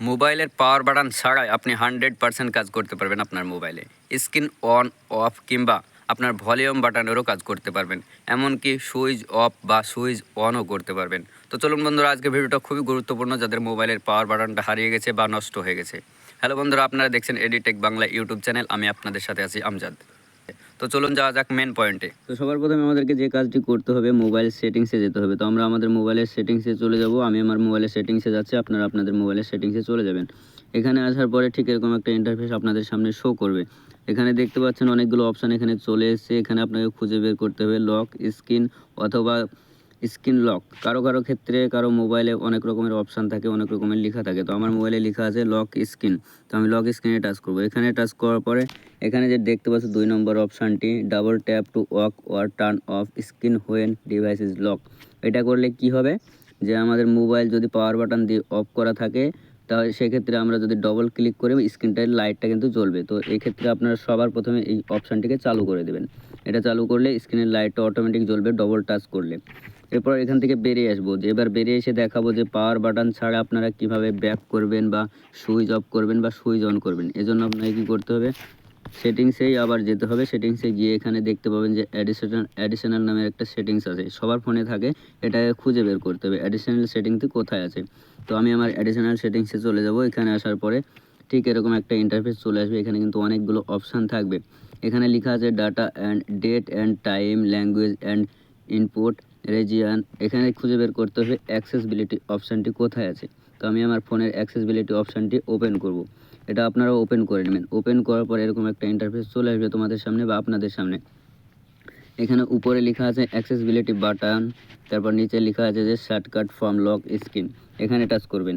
মোবাইলের power button ছাড়াই আপনি হান্ড্রেড পার্সেন্ট কাজ করতে পারবেন আপনার মোবাইলে। স্ক্রিন অন, অফ কিংবা আপনার ভলিউম বাটনেরও কাজ করতে পারবেন। এমনকি সুইচ অফ বা সুইচ অনও করতে পারবেন। তো চলুন বন্ধুরা আজকে ভিডিওটা খুবই গুরুত্বপূর্ণ, যাদের মোবাইলের পাওয়ার বাটনটা হারিয়ে গেছে বা নষ্ট হয়ে গেছে। হ্যালো বন্ধুরা, আপনারা দেখছেন এডিটেক বাংলা ইউটিউব চ্যানেল। আমি আপনাদের সাথে আছি আমজাদ। তো চলুন যাওয়া যাক মেন পয়েন্টে তো সবার প্রথমে আমাদেরকে যে কাজটি করতে হবে মোবাইল সেটিংসে যেতে হবে। তো আমরা আমাদের মোবাইলের সেটিংসে চলে যাব। আমি আমার মোবাইলের সেটিংসে যাচ্ছি, আপনারা আপনাদের মোবাইলের সেটিংসে চলে যাবেন। এখানে আসার পরে ঠিক এরকম একটা ইন্টারফেস আপনাদের সামনে শো করবে। এখানে দেখতে পাচ্ছেন অনেকগুলো অপশান এখানে চলে এসেছে। এখানে আপনাকে খুঁজে বের করতে হবে লক স্ক্রিন অথবা স্ক্রিন লক। কারও কারও ক্ষেত্রে কারও মোবাইলে অনেক রকমের অপশান থাকে, অনেক রকমের লেখা থাকে। তো আমার মোবাইলে লেখা আছে লক স্ক্রিন। তো আমি লক স্ক্রিনে টাচ করব। এখানে টাচ করার পরে এখানে যে দেখতে পাচ্ছ দুই নম্বর অপশানটি, double tap to wake or turn off screen when device is lock. এটা করলে কি হবে? যে আমাদের মোবাইল যদি পাওয়ার বাটন দিয়ে অফ করা থাকে তাহলে সেক্ষেত্রে আমরা যদি ডবল ক্লিক করে স্ক্রিনটার লাইটটা কিন্তু জ্বলবে। তো এই ক্ষেত্রে আপনারা সবার প্রথমে এই অপশানটিকে চালু করে দেবেন। এটা চালু করলে স্ক্রিনের লাইটটা অটোমেটিক জ্বলবে ডবল টাচ করলে। এরপর এখান থেকে বেরিয়ে আসব। যে এবার বেরিয়ে এসে দেখাবো যে পাওয়ার বাটন ছাড়া আপনারা কীভাবে ব্যাক করবেন বা সুইচ অফ করবেন বা সুইচ অন করবেন। এজন্য আপনাকে কী করতে হবে? সেটিংসেই আবার যেতে হবে। সেটিংসে গিয়ে এখানে দেখতে পাবেন যে অ্যাডিশনাল অ্যাডিশনাল নামের একটা সেটিংস আছে। সবার ফোনে থাকে, এটাকে খুঁজে বের করতে হবে। অ্যাডিশনাল সেটিংসটি কোথায় আছে? তো আমি আমার অ্যাডিশনাল সেটিংসে চলে যাব। এখানে আসার পরে ঠিক এরকম একটা ইন্টারফেস চলে আসবে। এখানে কিন্তু অনেকগুলো অপশান থাকবে। এখানে লেখা আছে data and date and time language and input region, এখানে খুঁজে বের করতে হবে অ্যাক্সেসবিলিটি অপশানটি কোথায় আছে। তো আমি আমার ফোনের অ্যাক্সেসবিলিটি অপশানটি ওপেন করব। এটা আপনারা ওপেন করে নেবেন। ওপেন করার পর এরকম একটা ইন্টারফেস চলে আসবে তোমাদের সামনে বা আপনাদের সামনে। এখানে উপরে লেখা আছে অ্যাক্সেসবিলিটি বাটন, তারপর নিচে লেখা আছে যে শর্টকাট ফ্রম লক স্ক্রিন এখানে টাচ করবেন।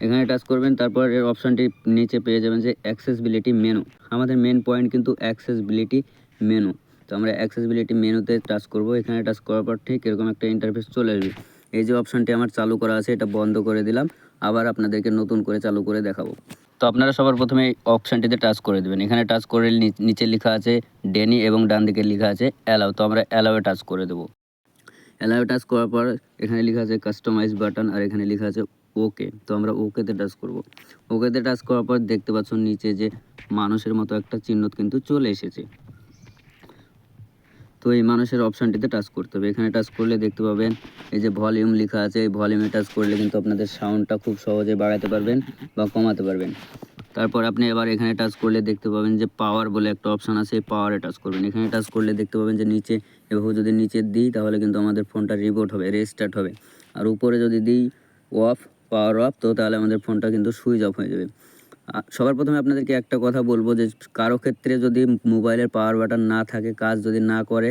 এখানে টাচ করবেন, তারপর এর অপশানটি নিচে পেয়ে যাবেন যে অ্যাক্সেসবিলিটি মেনু আমাদের মেন পয়েন্ট কিন্তু অ্যাক্সেসবিলিটি মেনু তো আমরা অ্যাক্সেসবিলিটি মেনুতে টাচ করব। এখানে টাচ করার পর ঠিক এরকম একটা ইন্টারফেস চলে আসবে। এই যে অপশানটি আমার চালু করা আছে, এটা বন্ধ করে দিলাম। আবার আপনাদেরকে নতুন করে চালু করে দেখাবো। তো আপনারা সবার প্রথমে এই অপশানটিতে টাচ করে দেবেন। এখানে টাচ করে নিচে লেখা আছে ডেনি এবং ডান দিকে লেখা আছে অ্যালাউ তো আমরা অ্যালাউয়ে টাচ করে দেবো। অ্যালাউ টাচ করার পর এখানে লেখা আছে কাস্টমাইজ বাটন আর এখানে লেখা আছে ওকে তো আমরা ওকেতে টাচ করব। ওকেতে টাচ করার পর দেখতে পাচ্ছ নিচে যে মানুষের মতো একটা চিহ্ন কিন্তু চলে এসেছে। তো এই মানুষের অপশানটিতে টাচ করতে হবে। এখানে টাচ করলে দেখতে পাবেন, এই যে ভলিউম লেখা আছে, এই ভলিউমে টাচ করলে কিন্তু আপনাদের সাউন্ডটা খুব সহজে বাড়াতে পারবেন বা কমাতে পারবেন। তারপর আপনি এবার এখানে টাচ করলে দেখতে পাবেন যে পাওয়ার বলে একটা অপশান আছে, এই পাওয়ারে টাচ করবেন। এখানে টাচ করলে দেখতে পাবেন যে নিচে, এভাবে যদি নিচে দিই তাহলে কিন্তু আমাদের ফোনটা রিবোট হবে রেস্টার্ট হবে। আর উপরে যদি দিই অফ পাওয়ার অফ তো তাহলে আমাদের ফোনটা কিন্তু সুইচ অফ হয়ে যাবে। সবার প্রথমে আপনাদেরকে একটা কথা বলব যে কারও ক্ষেত্রে যদি মোবাইলের পাওয়ার বাটন না থাকে, কাজ যদি না করে,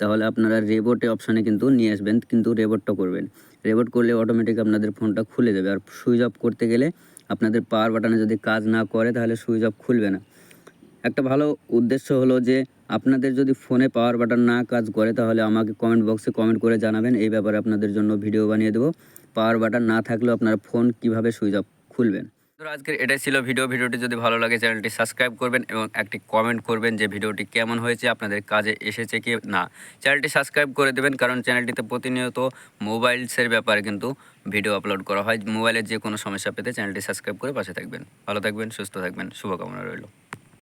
তাহলে আপনারা রেবোটে অপশানে কিন্তু নিয়ে আসবেন, কিন্তু রেবোটটা করবেন। রেবোট করলে অটোমেটিক আপনাদের ফোনটা খুলে যাবে। আর সুইচ অফ করতে গেলে আপনাদের পাওয়ার বাটনে যদি কাজ না করে, তাহলে সুইচ অফ খুলবে না। একটা ভালো উদ্দেশ্য হলো যে আপনাদের যদি ফোনে পাওয়ার বাটন না কাজ করে, তাহলে আমাকে কমেন্ট বক্সে কমেন্ট করে জানাবেন। এই ব্যাপারে আপনাদের জন্য ভিডিও বানিয়ে দেবো। পাওয়ার বাটন না থাকলেও আপনারা ফোন কীভাবে সুইচ অফ খুলবেন? তো আজকের এটাই ছিল ভিডিও ভিডিওটি যদি ভালো লাগে, চ্যানেলটি সাবস্ক্রাইব করবেন এবং একটি কমেন্ট করবেন যে ভিডিওটি কেমন হয়েছে, আপনাদের কাজে এসেছে কি না। চ্যানেলটি সাবস্ক্রাইব করে দেবেন, কারণ চ্যানেলটিতে প্রতিনিয়ত মোবাইলসের ব্যাপারে কিন্তু ভিডিও আপলোড করা হয়। মোবাইলের যে কোনো সমস্যা পেতে চ্যানেলটি সাবস্ক্রাইব করে পাশে থাকবেন। ভালো থাকবেন, সুস্থ থাকবেন, শুভকামনা রইল।